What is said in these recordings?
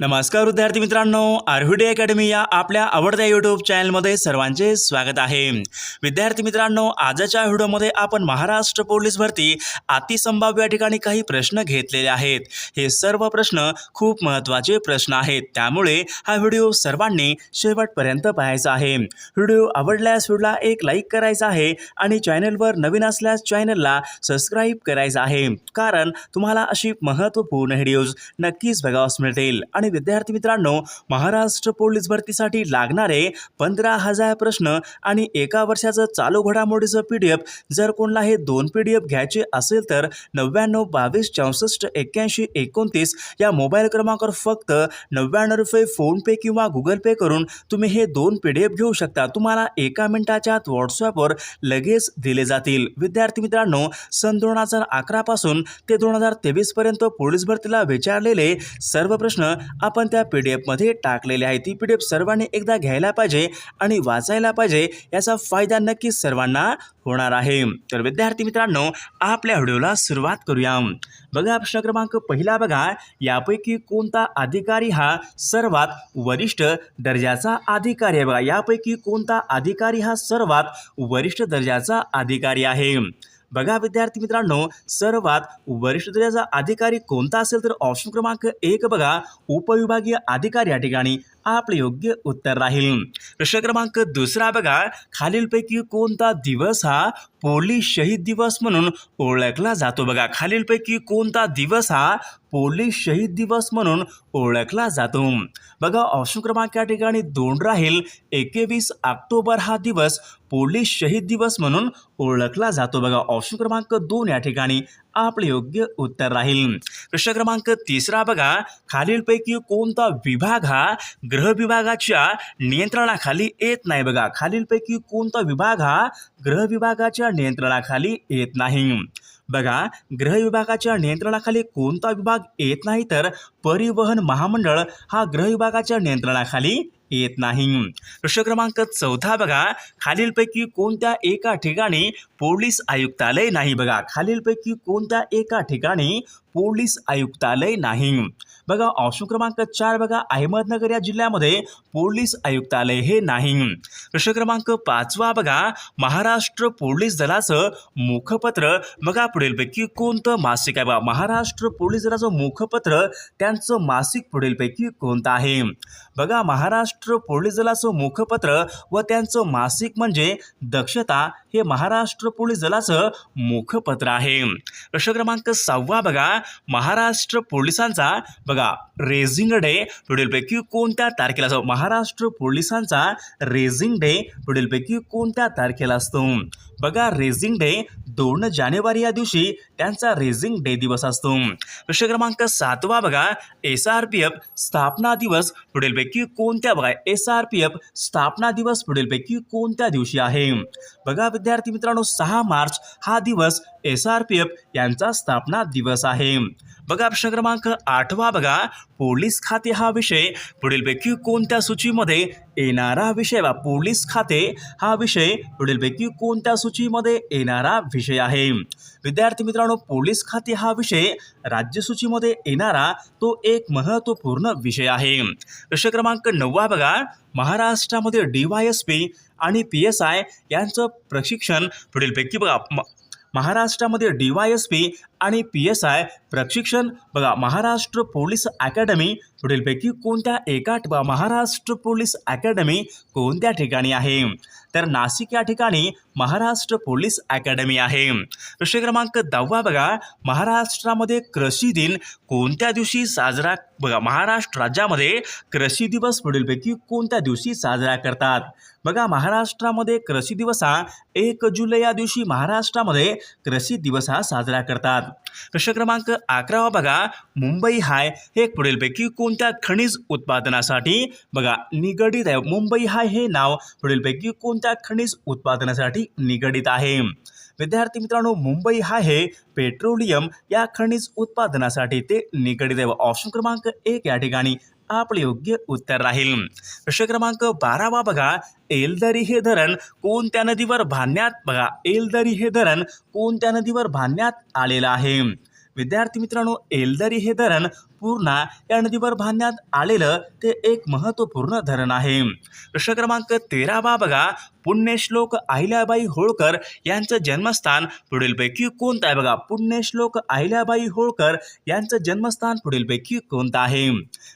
नमस्कार विद्यार्थी मित्रांनो आरव्हीडी अकॅडमी या आपल्या आवडत्या यूट्यूब चॅनलमध्ये सर्वांचे स्वागत आहे. विद्यार्थी मित्रांनो आजच्या व्हिडिओमध्ये आपण महाराष्ट्र पोलीस भरती अतिसंभाव्य या ठिकाणी काही प्रश्न घेतलेले आहेत. हे सर्व प्रश्न खूप महत्त्वाचे प्रश्न आहेत. त्यामुळे हा व्हिडिओ सर्वांनी शेवटपर्यंत पाहायचा आहे. व्हिडिओ आवडल्यास व्हिडिओला एक लाईक करायचा आहे आणि चॅनलवर नवीन असल्यास चॅनलला सबस्क्राईब करायचं आहे. कारण तुम्हाला अशी महत्त्वपूर्ण व्हिडिओज नक्कीच बघावास मिळतील आणि विद्यार्थी मित्रांनो महाराष्ट्र पोलीस भरतीसाठी लागणारे पंधरा हजार प्रश्न आणि एका वर्षाचं चालू घडामोडीचं पी डी एफ जर कोणाला हे दोन पी डी एफ घ्यायचे असेल तर नव्याण्णव बावीस चौसष्ट एक्क्याऐंशी एकोणतीस या मोबाईल क्रमांकावर फक्त नव्याण्णव रुपये फोनपे किंवा गुगल पे करून तुम्ही हे दोन पी डी एफ घेऊ शकता. तुम्हाला एका मिनिटाच्या आत व्हॉट्सॲपवर लगेच दिले जातील. विद्यार्थी मित्रांनो सन दोन हजार अकरापासून ते दोन हजार तेवीसपर्यंत पोलीस भरतीला विचारलेले सर्व प्रश्न आपण त्या पी डी एफमध्ये टाकलेली आहे. ती पी डी एफ सर्वांनी एकदा घ्यायला पाहिजे आणि वाचायला पाहिजे याचा फायदा नक्कीच सर्वांना होणार आहे. तर विद्यार्थी मित्रांनो आपल्या व्हिडिओला सुरुवात करूया. बघा प्रश्न क्रमांक पहिला बघा. यापैकी कोणता अधिकारी हा सर्वात वरिष्ठ दर्जाचा अधिकारी आहे? बघा यापैकी कोणता अधिकारी हा सर्वात वरिष्ठ दर्जाचा अधिकारी आहे? बघा विद्यार्थी मित्रांनो सर्वात वरिष्ठ दर्जाचा अधिकारी कोणता असेल तर ऑप्शन क्रमांक एक बघा. उपविभागीय अधिकारी या ठिकाणी. आपले योग्य उत्तर राहील. प्रश्न क्रमांक दुसरा बघा. खालीलपैकी कोणता दिवस हा पोलीस शहीद दिवस म्हणून ओळखला जातो बघा. खालीलपैकी कोणता दिवस हा पोलीस शहीद दिवस म्हणून ओळखला जातो? बघा ऑप्शन क्रमांक या ठिकाणी दोन राहील. एकवीस ऑक्टोबर हा दिवस पोलीस शहीद दिवस म्हणून ओळखला जातो बघा. ऑप्शन क्रमांक दोन या ठिकाणी आपले योग्य उत्तर राहील. प्रश्न क्रमांक तिसरा बघा. खालीलपैकी कोणता विभाग हा ग्रह विभागाच्या नियंत्रणाखाली येत नाही बघा. खालीलपैकी कोणता विभाग हा ग्रह विभागाच्या नियंत्रणाखाली येत नाही. बघा ग्रह विभागाच्या नियंत्रणाखाली कोणता विभाग येत नाही तर परिवहन महामंडळ हा ग्रह विभागाच्या नियंत्रणाखाली येत नाही. प्रश्न क्रमांक चौथा बघा. खालीलपैकी कोणत्या एका ठिकाणी पोलीस आयुक्तालय नाही बघा. खालीलपैकी कोणत्या एका ठिकाणी पोलीस आयुक्तालय नाही. बघा ऑप्शन क्रमांक चार बघा अहमदनगर या जिल्ह्यामध्ये पोलीस आयुक्तालय हे नाही. प्रश्न क्रमांक पाचवा बघा महाराष्ट्र पोलीस दलाचं मुखपत्र. बघा पुढीलपैकी कोणतं मासिक आहे बघा महाराष्ट्र पोलीस दलाचं मुखपत्र त्यांचं मासिक पुढीलपैकी कोणतं आहे? बघा महाराष्ट्र पोलीस दलाचं मुखपत्र व त्यांचं मासिक म्हणजे दक्षता हे महाराष्ट्र पोलीस दलाचं मुखपत्र आहे. प्रश्न क्रमांक सहावा बघा. महाराष्ट्र पोलिसांचा बघा रेझिंग डे पुढीलपैकी कोणत्या तारखेला असतो? महाराष्ट्र पोलिसांचा रेझिंग डे पुढीलपैकी कोणत्या तारखेला असतो? बघा रेझिंग डे दोन जानेवारी या दिवशी त्यांचा रेझिंग डे दिवस असतो. प्रश्न क्रमांक सातवा बघा एस आर पी एफ स्थापना दिवस पुढीलपैकी कोणत्या बघा एस आर पी एफ स्थापना दिवस पुढीलपैकी कोणत्या दिवशी आहे? बघा विद्यार्थी मित्रांनो सहा मार्च हा दिवस एस आर पी एफ यांचा स्थापना दिवस आहे. बघा प्रश्न क्रमांक आठवा बघा. पोलीस खाते हा विषय पुढीलपैकी कोणत्या सूचीमध्ये येणारा विषय? बा पोलीस खाते हा विषय पुढीलपैकी कोणत्या सूचीमध्ये येणारा विषय आहे? विद्यार्थी मित्रांनो पोलीस खाते हा विषय राज्यसूचीमध्ये येणारा तो एक महत्त्वपूर्ण विषय आहे. प्रश्न क्रमांक नववा बघा. महाराष्ट्रामध्ये डी वाय एस पी आणि पी एस आय यांचं प्रशिक्षण पुढीलपैकी बघा. महाराष्ट्रामध्ये डी वाय एस पी आणि पी एस आय प्रशिक्षण. बघा महाराष्ट्र पोलीस अकॅडमी पुढीलपैकी कोणत्या एका बघा, महाराष्ट्र पोलीस अकॅडमी कोणत्या ठिकाणी आहे? तर नाशिक या ठिकाणी महाराष्ट्र पोलीस अकॅडमी आहे. प्रश्न क्रमांक दहावा बघा. महाराष्ट्रामध्ये कृषी दिन कोणत्या दिवशी साजरा बघा महाराष्ट्र राज्यामध्ये कृषी दिवस पुढीलपैकी कोणत्या दिवशी साजरा करतात? बघा महाराष्ट्रामध्ये कृषी दिवस हा एक जुलै या दिवशी महाराष्ट्रामध्ये कृषी दिवस हा साजरा करतात. प्रश्न क्रमांक अकरावा बघा मुंबई हाय हे पुढीलपैकी कोणत्या खनिज उत्पादनासाठी? बघा निगडित आहे. मुंबई हाय हे नाव पुढीलपैकी कोणत्या खनिज उत्पादनासाठी निगडित आहे? विद्यार्थी मित्रांनो मुंबई हा हे पेट्रोलियम या खनिज उत्पादनासाठी ते निगडित आहे. ऑप्शन क्रमांक एक या ठिकाणी. आपले योग्य उत्तर राहील. प्रश्न क्रमांक बारावा बघा. एलदरी हे धरण कोणत्या नदीवर बांधण्यात बघा एलदरी हे धरण कोणत्या नदीवर बांधण्यात आलेलं आहे? विद्यार्थी मित्रांनो एलदरी हे धरण पूर्णा या नदीवर बांधण्यात आलेलं ते एक महत्त्वपूर्ण धरण आहे. प्रश्न क्रमांक तेरा बा बघा पुण्यश्लोक अहिल्याबाई होळकर यांचं जन्मस्थान पुढीलपैकी कोणतं आहे बघा? पुण्यश्लोक अहिल्याबाई होळकर यांचं जन्मस्थान पुढीलपैकी कोणतं आहे?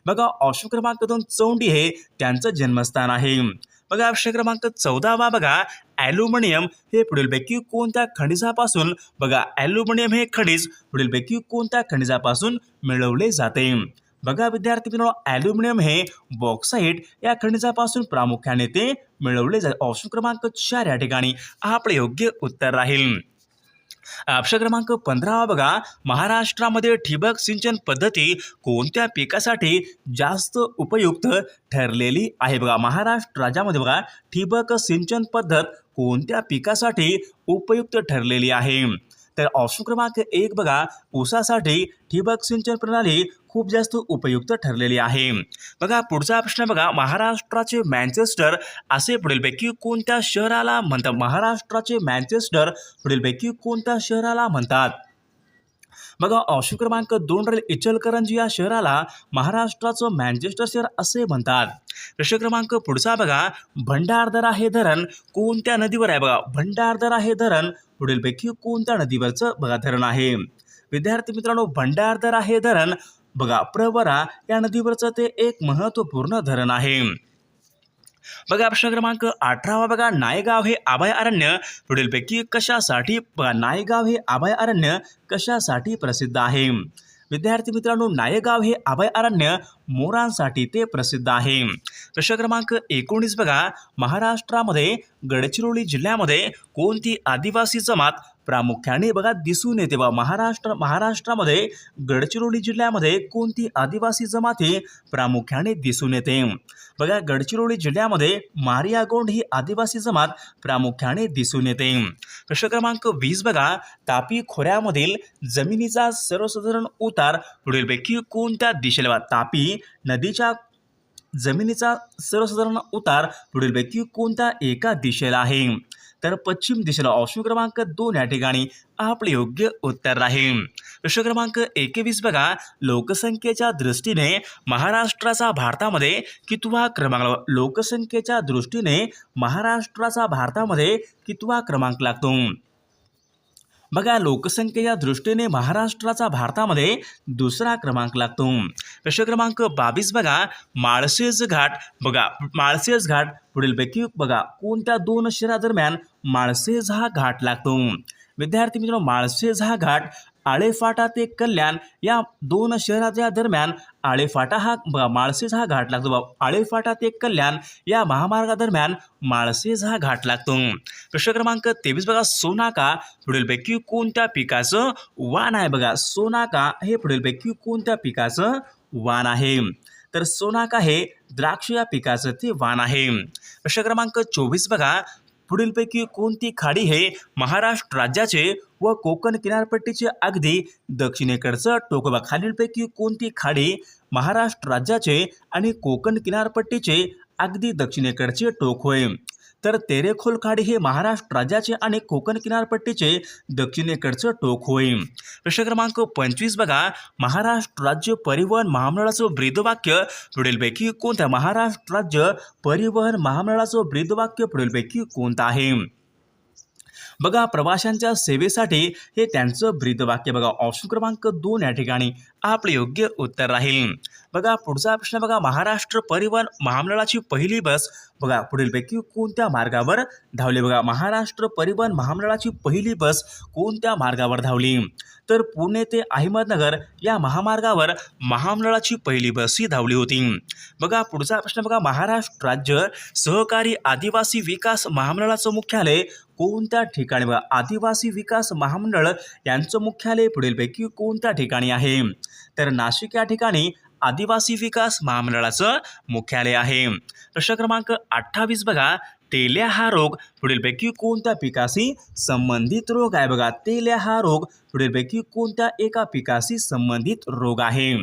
बघा ऑप्शन क्रमांक दोन चौंडी हे त्यांचं जन्मस्थान आहे. बघा प्रश्न क्रमांक चौदावा बघा. ॲल्युमिनियम हे पुढीलपैकी कोणत्या खनिजापासून बघा ॲल्युमिनियम हे खनिज पुढीलपैकी कोणत्या खनिजापासून मिळवले जाते? बघा विद्यार्थी मित्रांनो ॲल्युमिनियम हे बॉक्साईट या खनिजापासून प्रामुख्याने ते मिळवले जाते. ऑप्शन क्रमांक चार या ठिकाणी. आपले योग्य उत्तर राहील. ऑप्शन क्रमांक पंधरा बघा. महाराष्ट्रामध्ये ठिबक सिंचन पद्धती कोणत्या पिकासाठी जास्त उपयुक्त ठरलेली आहे? बघा महाराष्ट्र राज्यामध्ये बघा ठिबक सिंचन पद्धत कोणत्या पिकासाठी उपयुक्त ठरलेली आहे? तर ऑप्शन क्रमांक एक बघा ऊसासाठी ठिबक सिंचन प्रणाली खूप जास्त उपयुक्त ठरलेली आहे. बघा पुढचा प्रश्न बघा महाराष्ट्राचे मॅन्चेस्टर असे पुढीलपैकी कोणत्या शहराला म्हणतात? महाराष्ट्राचे मॅन्चेस्टर पुढीलपैकी कोणत्या शहराला म्हणतात? बघा ऑप्शन क्रमांक दोन राहील इचलकरंजी या शहराला महाराष्ट्राचं मँचेस्टर शहर असे म्हणतात. प्रश्न क्रमांक पुढचा बघा. भंडारदरा हे धरण कोणत्या नदीवर आहे? बघा भंडारदरा हे धरण पुढीलपैकी कोणत्या नदीवरचं बघा धरण आहे? विद्यार्थी मित्रांनो भंडारदरा हे धरण बघा प्रवरा या नदीवरचं ते एक महत्त्वपूर्ण धरण आहे. बघा प्रश्न क्रमांक अठरावा बघा. नायगाव हे अभय अरण्य. पुढीलपैकी कशासाठी बघा नायगाव हे अभय अरण्य कशासाठी प्रसिद्ध आहे? विद्यार्थी मित्रांनो नायगाव हे अभय अरण्य मोरांसाठी ते प्रसिद्ध आहे. प्रश्न क्रमांक एकोणीस बघा. महाराष्ट्रामध्ये गडचिरोली जिल्ह्यामध्ये कोणती आदिवासी जमात प्रामुख्याने बघा दिसून येते बा महाराष्ट्र महाराष्ट्रामध्ये गडचिरोली जिल्ह्यामध्ये कोणती आदिवासी जमात ही प्रामुख्याने दिसून येते? बघा गडचिरोली जिल्ह्यामध्ये मारियागोंड ही आदिवासी जमात प्रामुख्याने दिसून येते. प्रश्न क्रमांक वीस बघा. तापी खोऱ्यामधील जमिनीचा सर्वसाधारण उतार पुढीलपैकी कोणत्या दिशेला बघा, तापी नदीच्या जमिनीचा सर्वसाधारण उतार पुढीलपैकी कोणत्या एका दिशेला आहे? तर पश्चिम दिशेला ऑप्शन क्रमांक दोन या ठिकाणी आपले योग्य उत्तर राहील. प्रश्न क्रमांक एकवीस बघा. लोकसंख्येच्या दृष्टीने महाराष्ट्राचा भारतामध्ये कितवा क्रमांक लोकसंख्येच्या दृष्टीने महाराष्ट्राचा भारतामध्ये कितवा क्रमांक लागतो? बघा लोकसंख्येच्या दृष्टीने महाराष्ट्राचा भारतामध्ये दुसरा क्रमांक लागतो. प्रश्न क्रमांक बावीस बघा. माळशेज घाट बघा. माळशेज घाट पुढीलपैकी बघा. कोणत्या दोन शहरादरम्यान माळसेज हा घाट लागतो. विद्यार्थी मित्रांनो माळसेज हा घाट आळेफाटा ते कल्याण या दोन शहराच्या दरम्यान आळेफाटा हा माळसेज हा घाट लागतो. आळेफाटा ते कल्याण या महामार्गादरम्यान माळसेज हा घाट लागतो. प्रश्न क्रमांक तेवीस बघा. सोनाका पुढीलपैकी कोणत्या पिकाचं वाण आहे बघा. सोनाका हे पुढीलपैकी कोणत्या पिकाचं वाण आहे? तर सोनाका हे द्राक्ष या पिकाचं ते वाण आहे. प्रश्न क्रमांक चोवीस बघा. पुढीलपैकी कोणती खाडी हे महाराष्ट्र राज्याचे व कोकण किनारपट्टीचे अगदी दक्षिणेकडचं टोकबा खालीलपैकी कोणती खाडी महाराष्ट्र राज्याचे आणि कोकण किनारपट्टीचे अगदी दक्षिणेकडचे टोक होय? तर तेरेखोल खाडी हे महाराष्ट्र राज्याचे आणि कोकण किनारपट्टीचे दक्षिणेकडचं टोक होय प्रश्न क्रमांक पंचवीस बघा. महाराष्ट्र राज्य परिवहन महामंडळाचं ब्रीदवाक्य पुढीलपैकी कोणत्या महाराष्ट्र राज्य परिवहन महामंडळाचं ब्रीदवाक्य पुढीलपैकी कोणतं आहे? बघा प्रवाशांच्या सेवेसाठी हे त्यांचं ब्रीदवाक्य बघा. ऑप्शन क्रमांक दोन या ठिकाणी आपले योग्य उत्तर राहील. बघा पुढचा प्रश्न बघा महाराष्ट्र परिवहन महामंडळाची पहिली बस. बघा पुढीलपैकी कोणत्या मार्गावर धावली? बघा महाराष्ट्र परिवहन महामंडळाची पहिली बस कोणत्या मार्गावर धावली? तर पुणे ते अहमदनगर या महामार्गावर महामंडळाची पहिली बस ही धावली होती. बघा पुढचा प्रश्न बघा महाराष्ट्र राज्य सहकारी आदिवासी विकास महामंडळाचं मुख्यालय कोणत्या ठिकाणी? बघा आदिवासी विकास महामंडळ यांचं मुख्यालय पुढीलपैकी कोणत्या ठिकाणी आहे? तर नाशिक या ठिकाणी आदिवासी विकास महामंडळाचं मुख्यालय आहे. प्रश्न क्रमांक अठ्ठावीस बघा. तेल्या हा रोग पुढीलपैकी कोणत्या पिकाशी संबंधित रोग आहे? बघा तेल्या हा रोग पुढीलपैकी कोणत्या एका पिकाशी संबंधित रोग आहे?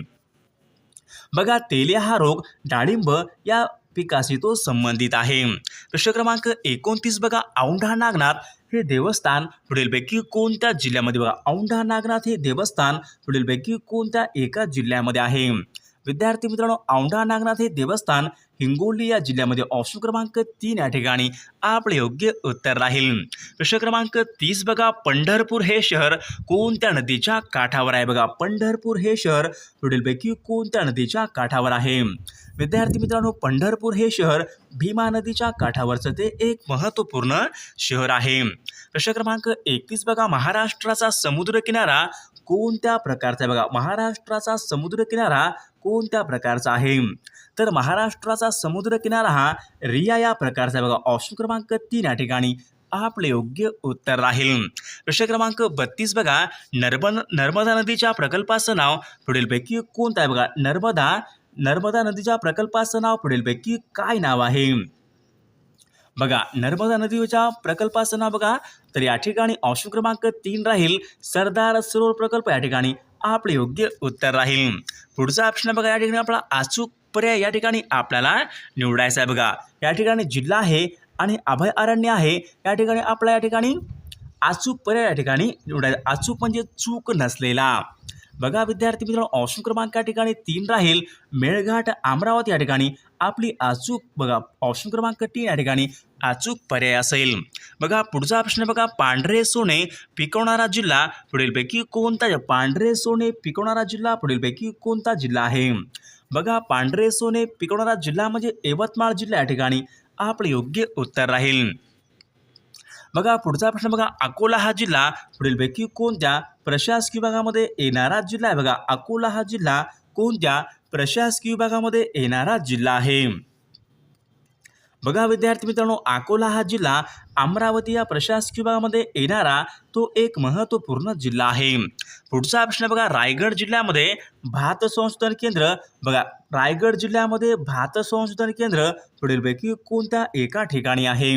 बघा तेल्या हा रोग डाळिंब या पिकाशी तो संबंधित आहे. प्रश्न क्रमांक एकोणतीस बघा. औंढा नागनाथ हे देवस्थान पुढीलपैकी कोणत्या जिल्ह्यामध्ये? बघा औंढा नागनाथ हे देवस्थान पुढीलपैकी कोणत्या एका जिल्ह्यामध्ये आहे? विद्यार्थी मित्रांनो औंढा नागनाथ हे देवस्थान हिंगोली या जिल्ह्यामध्ये ऑप्शन क्रमांक तीन या ठिकाणी आपले योग्य उत्तर राहील. प्रश्न क्रमांक तीस बघा पंढरपूर हे शहर कोणत्या नदीच्या काठावर आहे? बघा पंढरपूर हे शहर पुढीलपैकी कोणत्या नदीच्या काठावर आहे? विद्यार्थी मित्रांनो पंढरपूर हे शहर भीमा नदीच्या काठावरचं ते एक महत्त्वपूर्ण शहर आहे. प्रश्न क्रमांक एकतीस बघा महाराष्ट्राचा समुद्रकिनारा कोणत्या प्रकारचा आहे बघा महाराष्ट्राचा समुद्रकिनारा कोणत्या प्रकारचा आहे? तर महाराष्ट्राचा समुद्रकिनारा हा रिया या प्रकारचा आहे बघा. ऑप्शन क्रमांक तीन या ठिकाणी आपले योग्य उत्तर राहील. प्रश्न क्रमांक बत्तीस बघा. नर्मद नर्मदा नदीच्या प्रकल्पाचं नाव पुढीलपैकी कोणतं आहे बघा? नर्मदा नर्मदा नदीच्या प्रकल्पाचं नाव पुढीलपैकी काय नाव आहे? बघा नर्मदा नदीच्या प्रकल्पाचं नाव बघा तर या ठिकाणी ऑप्शन क्रमांक तीन राहील सरदार सरोवर प्रकल्प या ठिकाणी आपले योग्य उत्तर राहील पुढचा ऑप्शन आहे बघा या ठिकाणी आपला अचूक पर्याय या ठिकाणी आपल्याला निवडायचा आहे बघा या ठिकाणी जिल्हा आहे आणि अभय अरण्य आहे या ठिकाणी आपला या ठिकाणी अचूक पर्याय या ठिकाणी निवडायचा अचूक म्हणजे चूक नसलेला बघा विद्यार्थी मित्रांनो ऑप्शन क्रमांक या ठिकाणी तीन राहील मेळघाट अमरावती या ठिकाणी आपली अचूक बघा ऑप्शन क्रमांक तीन या ठिकाणी अचूक पर्याय असेल. बघा पुढचा प्रश्न बघा पांढरे सोने पिकवणारा जिल्हा पुढीलपैकी कोणता? पांढरे सोने पिकवणारा जिल्हा पुढीलपैकी कोणता जिल्हा आहे? बघा पांढरे सोने पिकवणारा जिल्हा म्हणजे यवतमाळ जिल्हा या ठिकाणी. आपले योग्य उत्तर राहील. बघा पुढचा प्रश्न बघा अकोला हा जिल्हा पुढीलपैकी कोणत्या प्रशासकीय विभागामध्ये येणारा जिल्हा आहे? बघा अकोला हा जिल्हा कोणत्या प्रशासकीय विभागामध्ये येणारा जिल्हा आहे? बघा विद्यार्थी मित्रांनो अकोला हा जिल्हा अमरावती या प्रशासकीय विभागामध्ये येणारा तो एक महत्त्वपूर्ण जिल्हा आहे. पुढचा प्रश्न बघा रायगड जिल्ह्यामध्ये भात संशोधन केंद्र बघा रायगड जिल्ह्यामध्ये भात संशोधन केंद्र पुढीलपैकी कोणत्या एका ठिकाणी आहे?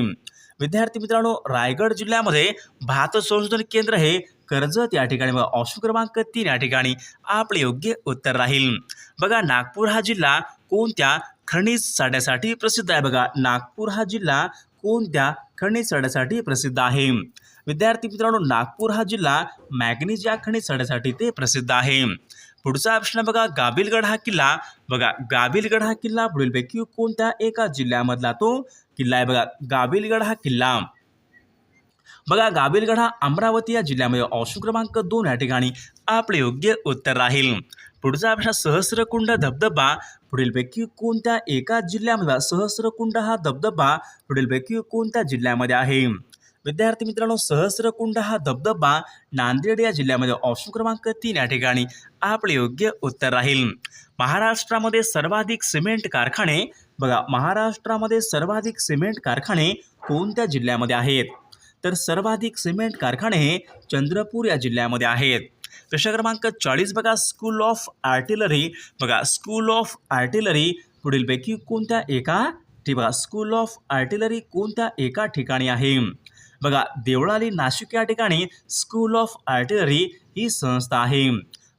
विद्यार्थी मित्रांनो रायगड जिल्ह्यामध्ये भात संशोधन केंद्र हे कर्जत या ठिकाणी बघा ऑप्शन क्रमांक तीन या ठिकाणी आपले योग्य उत्तर राहील. बघा नागपूर हा जिल्हा कोणत्या खनिज साठ्यासाठी प्रसिद्ध आहे. बघा नागपूर हा जिल्हा कोणत्या खनिज साठ्यासाठी प्रसिद्ध आहे? विद्यार्थी मित्रांनो नागपूर हा जिल्हा मॅग्नीज या खनिज साठ्यासाठी ते प्रसिद्ध आहे. पुढचा ऑप्शन बघा गाबिलगड हा किल्ला. बघा गाबिलगड हा किल्ला पुढीलपैकी कोणत्या एका जिल्ह्यामधला तो किल्ला आहे? बघा गाबिलगड हा किल्ला. बघा गाबिलगड हा अमरावती या जिल्ह्यामध्ये ऑप्शन क्रमांक दोन या ठिकाणी आपले योग्य उत्तर राहील. पुढचा प्रश्न सहस्रकुंड धबधबा पुढीलपैकी कोणत्या एका जिल्ह्यामध्ये सहस्रकुंड हा धबधबा पुढीलपैकी कोणत्या जिल्ह्यामध्ये आहे? विद्यार्थी मित्रांनो सहस्रकुंड हा धबधबा नांदेड या जिल्ह्यामध्ये ऑप्शन क्रमांक तीन या ठिकाणी आपले योग्य उत्तर राहील. महाराष्ट्रामध्ये सर्वाधिक सिमेंट कारखाने बघा महाराष्ट्रामध्ये सर्वाधिक सिमेंट कारखाने कोणत्या जिल्ह्यामध्ये आहेत? तर सर्वाधिक सिमेंट कारखाने हे चंद्रपूर या जिल्ह्यामध्ये आहेत. प्रश्न क्रमांक चाळीस बघा स्कूल ऑफ आर्टिलरी बघा स्कूल ऑफ आर्टिलरी पुढीलपैकी कोणत्या एका ठी बघा स्कूल ऑफ आर्टिलरी कोणत्या एका ठिकाणी आहे? बघा देवळाली नाशिक या ठिकाणी स्कूल ऑफ आर्टिलरी ही संस्था आहे.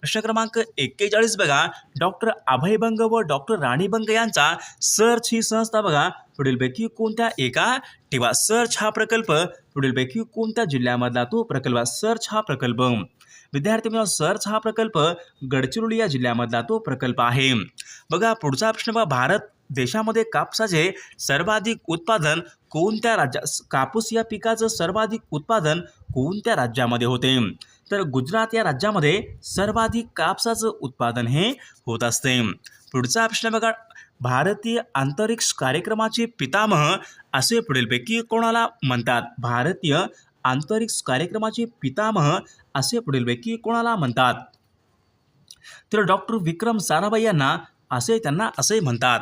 प्रश्न क्रमांक एक्केचाळीस बघा डॉक्टर अभय बंग व डॉक्टर राणी बंग यांचा सर्च ही संस्था बघा. पुढीलपैकी कोणत्या एका ठेवा सर्च हा प्रकल्प पुढीलपैकी कोणत्या जिल्ह्यामधला तो प्रकल्प सर्च हा प्रकल्प? विद्यार्थी मित्रांनो सर्च हा प्रकल्प गडचिरोली या जिल्ह्यामधला तो प्रकल्प आहे. बघा पुढचा प्रश्न बघा भारत देशामध्ये कापसाचे सर्वाधिक उत्पादन कोणत्या राज्या कापूस या पिकाचं सर्वाधिक उत्पादन कोणत्या राज्यामध्ये होते? तर गुजरात या राज्यामध्ये सर्वाधिक कापसाचं उत्पादन हे होत असते. पुढचा प्रश्न बघा भारतीय अंतरिक्ष कार्यक्रमाचे पितामह असे पुढीलपैकी कोणाला म्हणतात? भारतीय अंतरिक्ष कार्यक्रमाचे पितामह असे पुढीलपैकी कोणाला म्हणतात? तर डॉक्टर विक्रम साराभाई यांना असे त्यांना असे म्हणतात.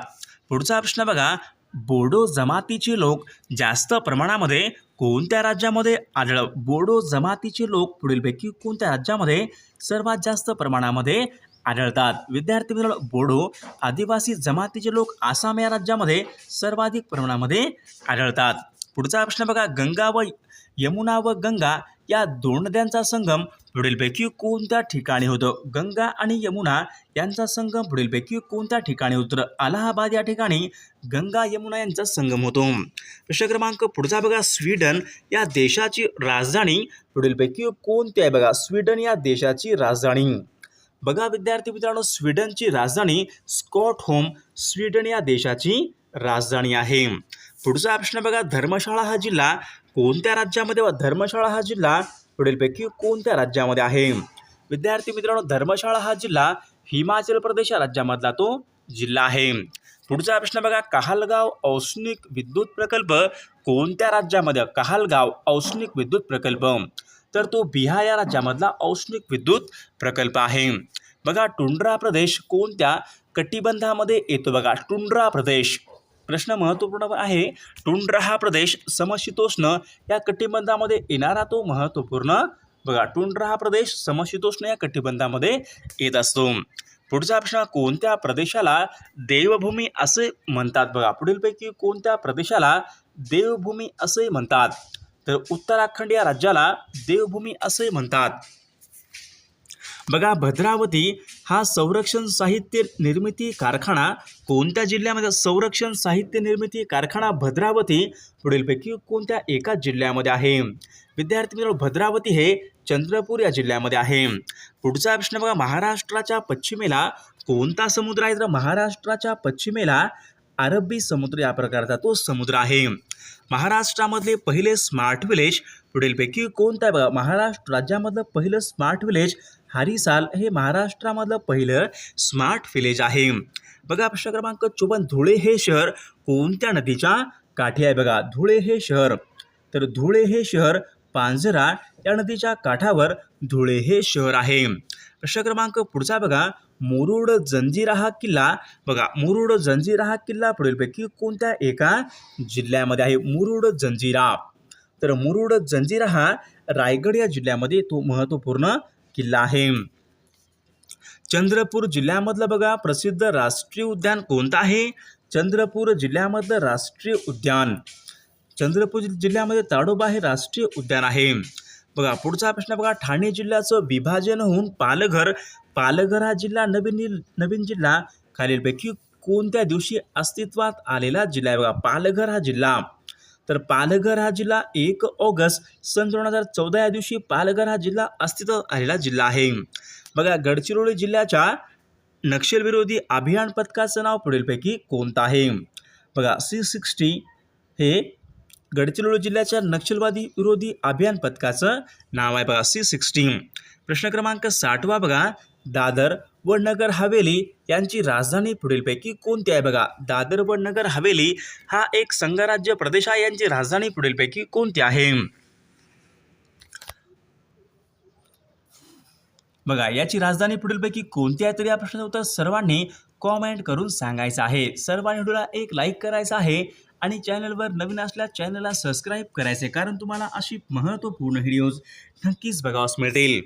पुढचा प्रश्न बघा. बोडो जमातीचे लोक जास्त प्रमाणामध्ये कोणत्या राज्यामध्ये आढळ बोडो जमातीचे लोक पुढीलपैकी कोणत्या राज्यामध्ये सर्वात जास्त प्रमाणामध्ये आढळतात. विद्यार्थी मित्रांनो बोडो आदिवासी जमातीचे लोक आसाम या राज्यामध्ये सर्वाधिक प्रमाणामध्ये आढळतात. पुढचा प्रश्न बघा गंगा व यमुना व गंगा या दोन नद्यांचा संगम पुढीलपैकी कोणत्या ठिकाणी होतो? गंगा आणि यमुना यांचा संगम पुढीलपैकी कोणत्या ठिकाणी होतो? अलाहाबाद या ठिकाणी गंगा यमुना यांचा संगम होतो. प्रश्न क्रमांक पुढचा बघा स्वीडन या देशाची राजधानी पुढीलपैकी कोणती आहे? बघा स्वीडन या देशाची राजधानी. बघा विद्यार्थी मित्रांनो स्वीडनची राजधानी स्कॉटहोम स्वीडन या देशाची राजधानी आहे. पुढचा प्रश्न बघा धर्मशाळा हा जिल्हा कोणत्या राज्यामध्ये व धर्मशाळा हा जिल्हा पुढीलपैकी कोणत्या राज्यामध्ये आहे? विद्यार्थी मित्रांनो धर्मशाळा हा जिल्हा हिमाचल प्रदेश या राज्यामधला तो जिल्हा आहे. पुढचा प्रश्न बघा कहालगाव औष्णिक विद्युत प्रकल्प कोणत्या राज्यामध्ये? कहालगाव औष्णिक विद्युत प्रकल्प. तर तो बिहार या राज्यामधला औष्णिक विद्युत प्रकल्प आहे. बघा टुंड्रा प्रदेश कोणत्या कटिबंधामध्ये येतो बघा? टुंड्रा प्रदेश. प्रश्न महत्त्वपूर्ण आहे. टुंड्रा हा प्रदेश समशीतोष्ण या कटिबंधामध्ये येणारा तो महत्त्वपूर्ण बघा टुंड्रा हा प्रदेश समशीतोष्ण या कटिबंधामध्ये येत असतो. पुढचा प्रश्न कोणत्या प्रदेशाला देवभूमी असे म्हणतात? बघा पुढीलपैकी कोणत्या प्रदेशाला देवभूमी असे म्हणतात? तर उत्तराखंड या राज्याला देवभूमी असे म्हणतात. बघा भद्रावती हा संरक्षण साहित्य निर्मिती कारखाना कोणत्या जिल्ह्यामध्ये संरक्षण साहित्य निर्मिती कारखाना भद्रावती पुढीलपैकी कोणत्या एका जिल्ह्यामध्ये आहे? विद्यार्थी मित्र भद्रावती हे चंद्रपूर या जिल्ह्यामध्ये आहे. पुढचा प्रश्न बघा महाराष्ट्राच्या पश्चिमेला कोणता समुद्र आहे? तर महाराष्ट्राच्या पश्चिमेला अरबी समुद्र या प्रकारचा तो समुद्र आहे. महाराष्ट्रामधले पहिले स्मार्ट विलेज. पुढीलपैकी कोणतं आहे बघा? महाराष्ट्र राज्यामधलं पहिलं स्मार्ट विलेज हरिसाल हे महाराष्ट्रामधलं पहिलं स्मार्ट विलेज आहे. बघा प्रश्न क्रमांक चोपन्न धुळे हे शहर कोणत्या नदीच्या काठी आहे बघा? धुळे हे शहर. तर धुळे हे शहर पांझरा या नदीच्या काठावर धुळे हे शहर आहे. प्रश्न क्रमांक पुढचा बघा. मुरुड जंजिरा हा किल्ला बघा. मुरुड जंजिरा हा किल्ला पुढीलपैकी कोणत्या एका जिल्ह्यामध्ये आहे? मुरुड जंजिरा. तर मुरुड जंजिरा हा रायगड या जिल्ह्यामध्ये तो महत्त्वपूर्ण किल्ला आहे. चंद्रपूर जिल्ह्यामधलं बघा. प्रसिद्ध राष्ट्रीय उद्यान कोणतं आहे? चंद्रपूर जिल्ह्यामधलं राष्ट्रीय उद्यान. चंद्रपूर जिल्ह्यामध्ये ताडोबा हे राष्ट्रीय उद्यान आहे. बघा पुढचा प्रश्न बघा. ठाणे जिल्ह्याचं विभाजन होऊन पालघर पालघर हा जिल्हा नवीन नवीन जिल्हा खालीलपैकी कोणत्या दिवशी अस्तित्वात आलेला जिल्हा आहे? बघा पालघर हा जिल्हा. तर पालघर हा जिल्हा एक ऑगस्ट सन दोन हजार चौदा या दिवशी पालघर हा जिल्हा अस्तित्वात आलेला जिल्हा आहे. बघा गडचिरोली जिल्ह्याच्या नक्षलविरोधी अभियान पथकाचं नाव पुढीलपैकी कोणतं आहे? बघा सी सिक्स्टी हे गडचिरोली जिल्ह्याच्या नक्षलवादी विरोधी अभियान पथकाचं नाव आहे बघा सी सिक्स्टीन प्रश्न क्रमांक साठवा बघा दादर व नगर हवेली यांची राजधानी पुढीलपैकी कोणती आहे बघा? दादर व नगर हवेली हा एक संघराज्य प्रदेश आहे यांची राजधानी पुढीलपैकी कोणती आहे? बघा याची राजधानी पुढीलपैकी कोणती आहे? तर या प्रश्नाचं उत्तर सर्वांनी कॉमेंट करून सांगायचं आहे. सर्वांनी व्हिडिओला एक लाईक करायचा आहे आणि चॅनलवर नवीन असल्यास चॅनलला सबस्क्राईब करायचे कारण तुम्हाला अशी महत्त्वपूर्ण व्हिडिओज नक्कीच बघावस मिळतील.